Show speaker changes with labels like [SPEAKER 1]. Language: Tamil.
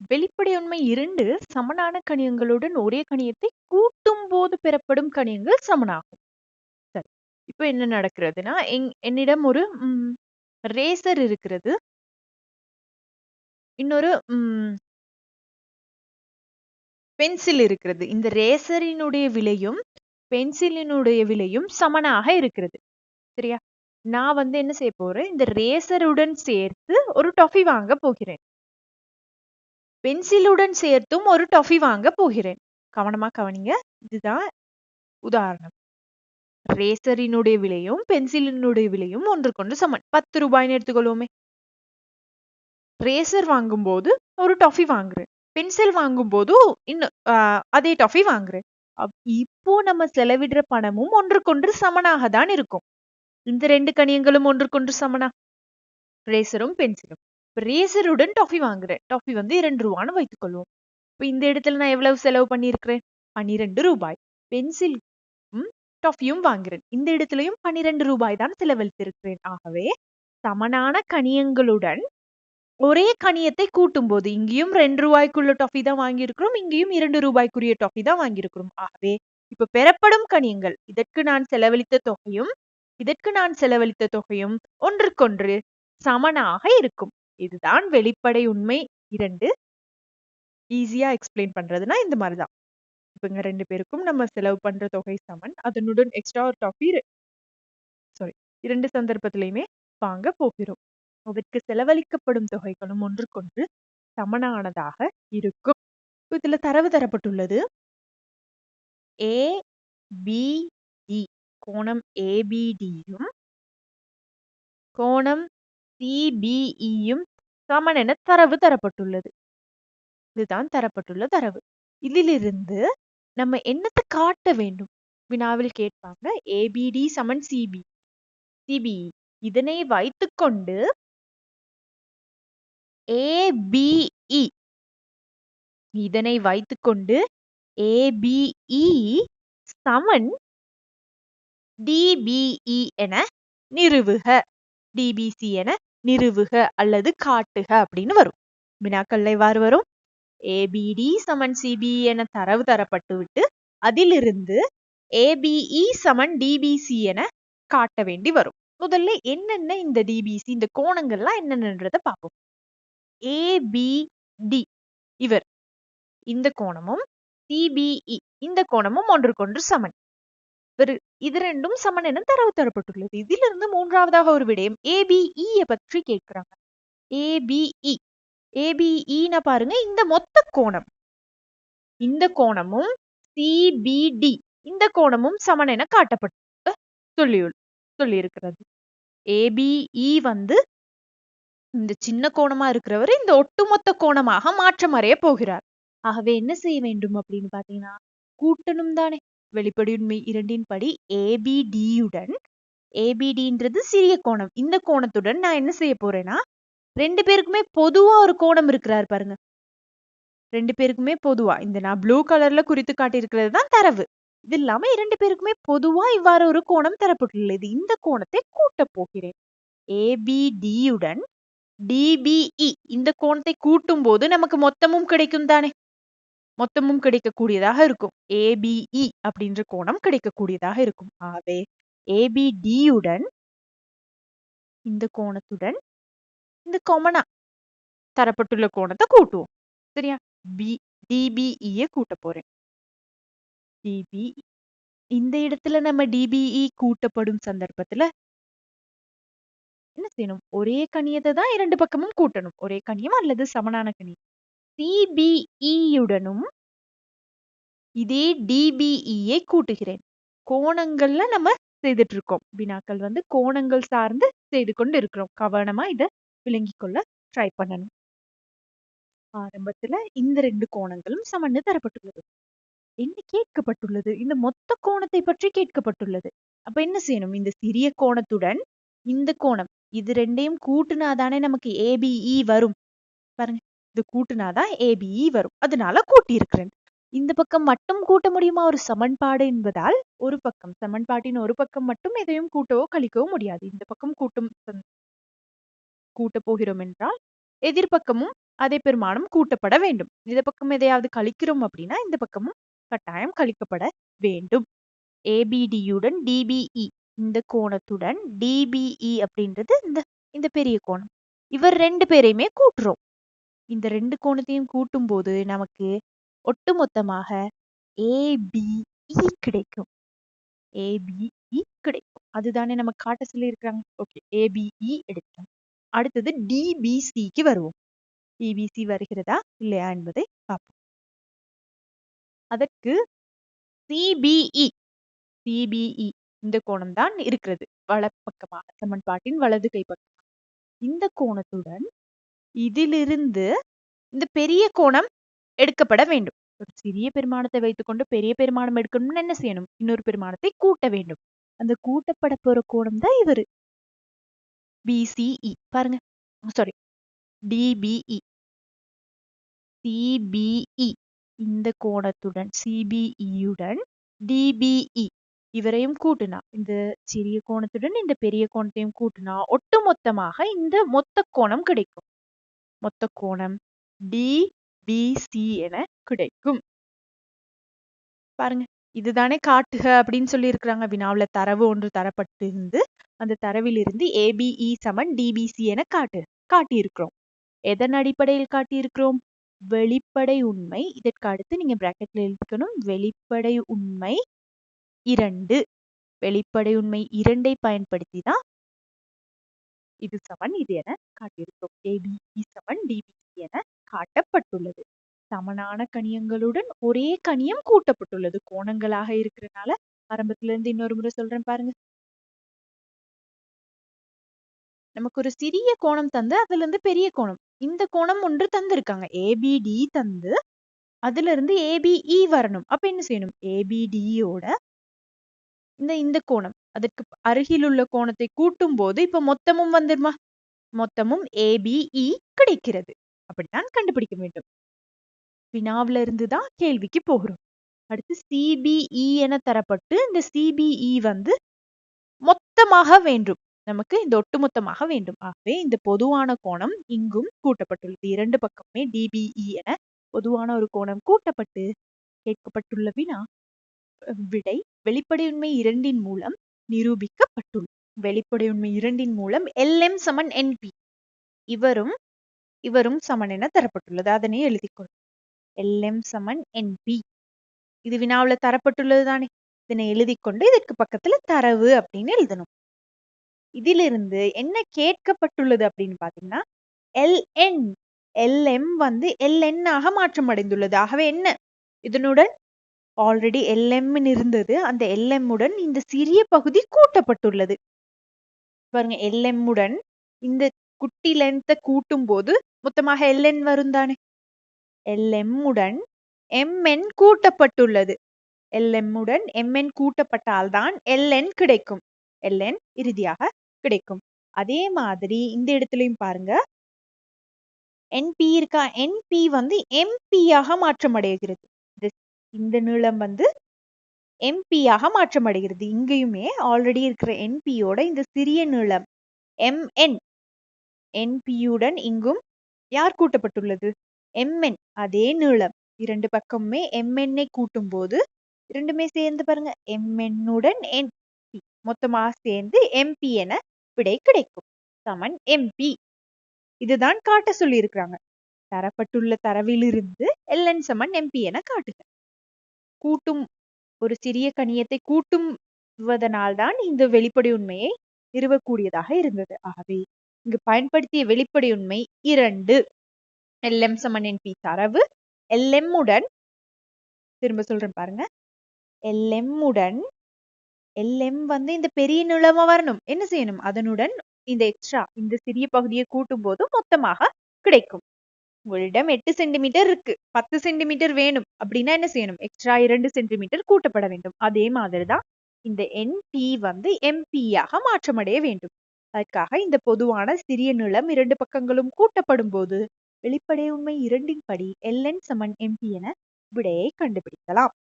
[SPEAKER 1] வெளிப்படை உண்மை இரண்டு சமனான கணியங்களுடன் ஒரே கணியத்தை கூட்டும் போது பெறப்படும் கணியங்கள் சமனாகும். சரி இப்போ என்ன நடக்கிறதுனா எங் என்னிடம் ஒரு ரேசர் இருக்கிறது. இன்னொரு பென்சில் இருக்கிறது. இந்த ரேசரினுடைய விலையும் பென்சிலினுடைய விலையும் சமனாக இருக்கிறது. சரியா? நான் வந்து என்ன செய்ய போறேன்? இந்த ரேசருடன் சேர்த்து ஒரு டொஃபி வாங்க போகிறேன். பென்சிலுடன் சேர்த்தும் ஒரு டொஃபி வாங்க போகிறேன். கவனமா கவனிங்க. இதுதான் உதாரணம். ரேசரினுடைய விலையும் பென்சிலினுடைய விலையும் ஒன்றுக்கொன்று சமன். பத்து ரூபாய்னு எடுத்துக்கொள்வோமே. ரேசர் வாங்கும்போது ஒரு டொஃபி வாங்குறேன். பென்சில் வாங்கும்போது இன்னும் அதே டஃபி வாங்குறேன். அப்- இப்போ நம்ம செலவிடுற பணமும் ஒன்றுக்கொன்று சமனாக தான் இருக்கும். இந்த ரெண்டு கணியங்களும் ஒன்றுக்கொன்று சமனா? ரேசரும் பென்சிலும். ரேசருடன் டாஃபி வாங்குறேன். டாஃபி வந்து இரண்டு ரூபான்னு வைத்துக்கொள்வோம் இப்போ இந்த இடத்துல நான் எவ்வளவு செலவு பண்ணியிருக்கிறேன்? பன்னிரெண்டு ரூபாய். பென்சில் டாஃபியும் வாங்குறேன். இந்த இடத்துலயும் பன்னிரெண்டு ரூபாய் தான் செலவழித்திருக்கிறேன். ஆகவே சமனான கணியங்களுடன் ஒரே கணியத்தை கூட்டும் போது இங்கேயும் ரெண்டு ரூபாய்க்குள்ள டாஃபி தான் வாங்கியிருக்கிறோம். இங்கேயும் இரண்டு ரூபாய்க்குரிய டாஃபி தான் வாங்கியிருக்கிறோம். ஆகவே இப்ப பெறப்படும் கணியங்கள் இதற்கு நான் செலவழித்த தொகையும் இதற்கு நான் செலவழித்த தொகையும் ஒன்றுக்கொன்று சமனாக இருக்கும். இதுதான் வெளிப்படை உண்மை இரண்டு. ஈஸியா எக்ஸ்பிளைன் பண்றதுன்னா இந்த மாதிரிதான். இப்ப இங்க ரெண்டு பேருக்கும் நம்ம செலவு பண்ற தொகை சமன். அதனுடன் எக்ஸ்ட்ரா ஒரு டாஃபி சாரி இரண்டு சந்தர்ப்பத்திலையுமே வாங்க போகிறோம். அதற்கு செலவழிக்கப்படும் தொகைகளும் ஒன்றுக்கொன்று சமனானதாக இருக்கும். இதுல தரவு தரப்பட்டுள்ளது. ஏ பிடி கோணம் ஏபிடியும் கோணம் சிபிஇயும் சமன் என தரவு தரப்பட்டுள்ளது. இதுதான் தரப்பட்டுள்ள தரவு. இதிலிருந்து நம்ம என்னத்தை காட்ட வேண்டும்? வினாவில் கேட்பாங்க ஏபிடி சமன் சிபி சிபிஇ இதனை வைத்துக்கொண்டு ஏபிஇ e. இதனை வைத்துக்கொண்டு ஏபிஇ e சமன் டிபிஇ e என நிறுவுக. டிபிசி என நிறுவுக அல்லது காட்டுக அப்படின்னு வரும். வினாக்கள்ல இவ்வாறு வரும். ஏபிடி சமன் சிபி என தரவு தரப்பட்டு விட்டு அதிலிருந்து ஏபிஇ e சமன் டிபிசி என காட்ட வேண்டி வரும். முதல்ல என்னென்ன இந்த டிபிசி இந்த கோணங்கள்லாம் என்னென்னன்றத பார்ப்போம். ஏபிடி இவர் இந்த கோணமும் சிபிஇ e இந்த கோணமும் ஒன்றுக்கொன்று சமன். இது ரெண்டும் சமன் என தரவு தரப்பட்டுள்ளது. இதிலிருந்து மூன்றாவதாக ஒரு விடயம் ஏபிஇ பற்றி கேட்கிறாங்க. ஏபிஇ ஏபிஇன பாருங்க இந்த மொத்த கோணம். இந்த கோணமும் சிபிடி இந்த கோணமும் சமன் என காட்டப்பட்டு சொல்லி சொல்லியிருக்கிறது. ஏபிஇ வந்து இந்த சின்ன கோணமா இருக்கிறவர் இந்த ஒட்டுமொத்த கோணமாக மாற்றம் அறைய போகிறார். ஆகவே என்ன செய்ய வேண்டும் அப்படின்னு பாத்தீங்கன்னா கூட்டணும் தானே. வெளிப்படையுண்மை இரண்டின் படி ஏபிடியுடன் ஏபிடின்றது சிறிய கோணம். இந்த கோணத்துடன் நான் என்ன செய்ய போறேன்னா ரெண்டு பேருக்குமே பொதுவா ஒரு கோணம் இருக்கிறாரு பாருங்க. ரெண்டு பேருக்குமே பொதுவா. இந்த நான் ப்ளூ கலர்ல குறித்து காட்டியிருக்கிறது தான் தரவு. இது இல்லாம இரண்டு பேருக்குமே பொதுவா இவ்வாறு ஒரு கோணம் தரப்பட்டுள்ளது. இந்த கோணத்தை கூட்டப் போகிறேன். ஏபிடியுடன் டிபிஇ இந்த கோணத்தை கூட்டும் போது நமக்கு மொத்தமும் கிடைக்கும் தானே மொத்தமும் கிடைக்கக்கூடியதாக இருக்கும். ஏபிஇ e அப்படின்ற கோணம் கிடைக்கக்கூடியதாக இருக்கும். ஆகவே ஏபிடியுடன் இந்த கோணத்துடன் இந்த கொமனா தரப்பட்டுள்ள கோணத்தை கூட்டுவோம். சரியா? பி டிபிஇய e கூட்ட போறேன். D B E e. இந்த இடத்துல நம்ம டிபிஇ கூட்டப்படும் சந்தர்ப்பத்துல என்ன செய்யணும்? ஒரே கணியத்தை தான் இரண்டு பக்கமும் கூட்டணும். ஒரே கணியம் அல்லது சமனான கணியம் சிபிஇயுடனும் இதே டிபிஇயை கூட்டுகிறேன். கோணங்கள்ல நம்ம செய்துட்டு இருக்கோம் வினாக்கள் வந்து கோணங்கள் சார்ந்து செய்து கொண்டு இருக்கிறோம் கவனமா இத விளங்கி கொள்ள ட்ரை பண்ணணும். ஆரம்பத்துல இந்த ரெண்டு கோணங்களும் சமன்னு தரப்பட்டுள்ளது. என்ன கேட்கப்பட்டுள்ளது? இந்த மொத்த கோணத்தை பற்றி கேட்கப்பட்டுள்ளது. அப்ப என்ன செய்யணும்? இந்த சிறிய கோணத்துடன் இந்த கோணம். இது ரெண்டையும் கூட்டுனாதானே நமக்கு ஏபிஇ வரும். பாருங்க. இது கூட்டுனாதான் ஏபிஇ e வரும். அதனால கூட்டியிருக்கிறேன். இந்த பக்கம் மட்டும் கூட்ட முடியுமா? ஒரு சமன்பாடு என்பதால் ஒரு பக்கம். சமன்பாட்டின் ஒரு பக்கம் மட்டும் எதையும் கூட்டவோ கழிக்கவோ முடியாது. இந்த பக்கம் கூட்டும் கூட்ட போகிறோம் என்றால் எதிர்பக்கமும் அதே பெருமானம் கூட்டப்பட வேண்டும். இந்த பக்கம் எதையாவது கழிக்கிறோம் அப்படின்னா இந்த பக்கமும் கட்டாயம் கழிக்கப்பட வேண்டும். ஏபிடியுடன் டிபிஇ e. இந்த கோணத்துடன் டிபிஇ e அப்படின்றது இந்த இந்த பெரிய கோணம். இவர் ரெண்டு பேரையுமே கூட்டுறோம். இந்த ரெண்டு கோணத்தையும் கூட்டும் போது நமக்கு ஒட்டுமொத்தமாக ஏபிஇ e கிடைக்கும். ஏபிஇ e கிடைக்கும். அதுதானே நம்ம காட்ட சொல்லி இருக்கிறாங்க ஓகே ஏபிஇ e எடுத்தோம் அடுத்தது டிபிசிக்கு வருவோம். டிபிசி வருகிறதா இல்லையா என்பதை பார்ப்போம். அதற்கு சிபிஇ சிபிஇ இந்த கோணம் தான் இருக்கிறது. வலப்பக்கமாக சமன்பாட்டின் வலது கை பக்கம் இந்த கோணத்துடன் இதிலிருந்து இந்த பெரிய கோணம் எடுக்கப்பட வேண்டும். ஒரு சிறிய பெருமானத்தை வைத்துக்கொண்டு பெரிய பெருமானம் எடுக்கணும்னு என்ன செய்யணும்? இன்னொரு பெருமானத்தை கூட்ட வேண்டும். அந்த கூட்டப்பட போற கோணம் தான் இவரு. B C E e. பாருங்க. Sorry D B E C B E இந்த கோணத்துடன் சிபிஇயுடன் e D B E e. இவரையும் கூட்டுனா இந்த சிறிய கோணத்துடன் இந்த பெரிய கோணத்தையும் கூட்டினா ஒட்டுமொத்தமாக இந்த மொத்த கோணம் கிடைக்கும். மொத்த கோணம் டிபிசி என கிடைக்கும். பாருங்க இதுதானே காட்டுக அப்படின்னு சொல்லி இருக்கிறாங்க வினாவுல தரவு ஒன்று தரப்பட்டு இருந்து அந்த தரவிலிருந்து ஏபிஇ e சமன் டிபிசி என காட்டு காட்டியிருக்கிறோம். எதன் அடிப்படையில் காட்டியிருக்கிறோம்? வெளிப்படை உண்மை இதற்கு அடுத்து நீங்க பிராக்கெட்ல எழுதிக்கணும். வெளிப்படை உண்மை இரண்டு. வெளிப்படை உண்மை இரண்டை பயன்படுத்தி தான் இது சமன் இது என காட்டியிருக்கும் ஏபிசி சமன் டிபிசி என காட்டப்பட்டுள்ளது. சமனான கணியங்களுடன் ஒரே கணியம் கூட்டப்பட்டுள்ளது. கோணங்களாக இருக்கிறனால ஆரம்பத்துல இருந்து இன்னொரு முறை சொல்றேன் பாருங்க. நமக்கு ஒரு சிறிய கோணம் தந்து அதுல இருந்து பெரிய கோணம். இந்த கோணம் ஒன்று தந்திருக்காங்க. ஏபிடி தந்து அதுல இருந்து ஏபிஇ e வரணும். அப்ப என்ன செய்யணும்? ஏபிடியோட இந்த இந்த கோணம். அதற்கு அருகில் உள்ள கோணத்தை கூட்டும் போது இப்ப மொத்தமும் வந்துருமா? மொத்தமும் ஏபிஇ e கிடைக்கிறது. அப்படித்தான் கண்டுபிடிக்க வேண்டும். வினாவில இருந்து தான் கேள்விக்கு போகிறோம். அடுத்து சிபிஇ e என தரப்பட்டு இந்த சிபிஇ e வந்து மொத்தமாக வேண்டும். நமக்கு இந்த ஒட்டுமொத்தமாக வேண்டும். ஆகவே இந்த பொதுவான கோணம் இங்கும் கூட்டப்பட்டுள்ளது. இரண்டு பக்கமே டிபிஇ என பொதுவான ஒரு கோணம் கூட்டப்பட்டு கேட்கப்பட்டுள்ள வினா விடை வெளிப்படையுண்மை இரண்டின் மூலம் நிரூபிக்கப்பட்டுள்ளது. வெளிப்படையுண்மை இரண்டின் மூலம் எல் எம் சமன் என் பி. இவரும் இவரும் சமன் என தரப்பட்டுள்ளது. அதனை எழுதிக்கொள்ளும் எல்எம் சமன் என் பி. இது வினாவுல தரப்பட்டுள்ளது தானே. இதனை எழுதிக்கொண்டு இதற்கு பக்கத்துல தரவு அப்படின்னு எழுதணும். இதிலிருந்து என்ன கேட்கப்பட்டுள்ளது அப்படின்னு பாத்தீங்கன்னா எல்என் எல்எம் வந்து எல்என் ஆக மாற்றம் அடைந்துள்ளது. ஆகவே என்ன? இதனுடன் ஆல்ரெடி எல்எம் இருந்தது. அந்த எல்எம் உடன் இந்த சிறிய பகுதி கூட்டப்பட்டுள்ளது. பாருங்க எல்எம் உடன் இந்த குட்டி லென்த்தை கூட்டும் போது மொத்தமாக எல்என் வரும் தானே? எல்எம் உடன் எம்என் கூட்டப்பட்டுள்ளது. எல்எம் உடன் எம்என் கூட்டப்பட்டால்தான் எல்என் கிடைக்கும். எல்என் இறுதியாக கிடைக்கும். அதே மாதிரி இந்த இடத்துலயும் பாருங்க. என்பி இருக்கா? என்பி வந்து எம்பியாக மாற்றம் அடைகிறது இந்த நீளம் வந்து எம்பியாக மாற்றம் அடைகிறது இங்கேயுமே ஆல்ரெடி இருக்கிற என்பியோட இந்த சிறிய நீளம் எம்என் என்பியுடன் இங்கும் யார் கூட்டப்பட்டுள்ளது? எம்என் அதே நீளம். இரண்டு பக்கமுமே எம்என்னை கூட்டும் போது இரண்டுமே சேர்ந்து பாருங்க. எம்என்னுடன் என்பி மொத்தமாக சேர்ந்து எம்பி என விடை கிடைக்கும். சமன் எம்பி இதுதான் காட்ட சொல்லி இருக்கிறாங்க தரப்பட்டுள்ள தரவிலிருந்து எல்என் சமன் எம்பி என காட்டுக. கூட்டும் ஒரு சிறிய கணியத்தை கூட்டுவதனால்தான் இந்த வெளிப்படை உண்மையை நிறுவக்கூடியதாக இருந்தது. ஆகவே இங்கு பயன்படுத்திய வெளிப்படை உண்மை இரண்டு எல்எம் சமன் என்பி தரவு எல்எம் உடன் திரும்ப சொல்றேன் பாருங்க. எல்எம் உடன் எல்எம் வந்து இந்த பெரிய நிலமா வரணும். என்ன செய்யணும்? அதனுடன் இந்த எக்ஸ்ட்ரா இந்த சிறிய பகுதியை கூட்டும் போது மொத்தமாக கிடைக்கும். உங்களிடம் எட்டு சென்டிமீட்டர் இருக்கு. பத்து சென்டிமீட்டர் வேணும். அப்படின்னா என்ன செய்யணும்? எக்ஸ்ட்ரா இரண்டு சென்டிமீட்டர் கூட்டப்பட வேண்டும். அதே மாதிரிதான் இந்த என்பி வந்து எம்பியாக மாற்றமடைய வேண்டும். அதற்காக இந்த பொதுவான சிறிய நிலம் இரண்டு பக்கங்களும் கூட்டப்படும் போது வெளிப்படை உண்மை இரண்டின் படி எல்என் சமன் எம்பி என விடையை கண்டுபிடிக்கலாம்.